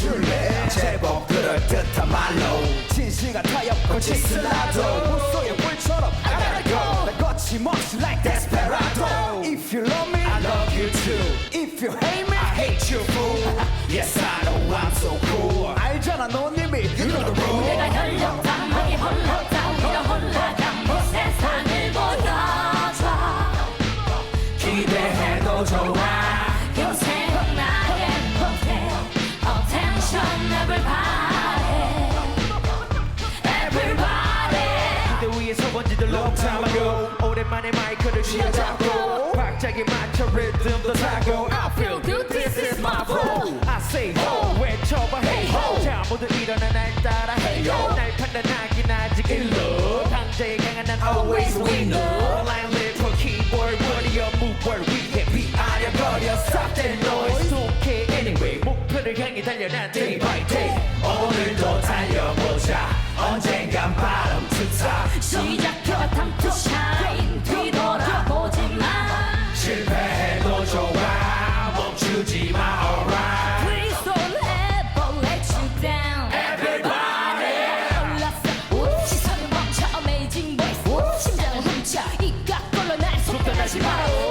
줄래 제법 그럴 듯한 말로 진실과 타협과 짓을라도 무소의 불처럼 I gotta go 나 거침없이 like desperado If you love me I love you too If you hate me I hate you fool Yes I know I'm so cool 알잖아 넌 오랜만에 마이크를 쥐어잡고 박자에 맞춰 리듬도 타고 I feel good this is my flow I say ho 외쳐봐 hey ho 자 모두 일어나 날 따라 hey yo 날 판단하긴 아직 일러 강자의 강한 난 always winner line for keyboard warrior move where we get 비아려거려 stop that noise don't care anyway 목표를 향해 달려 난 day by day 오늘도 달려 심장을 훔쳐. 이깟 걸로 날 속단하지 마. 원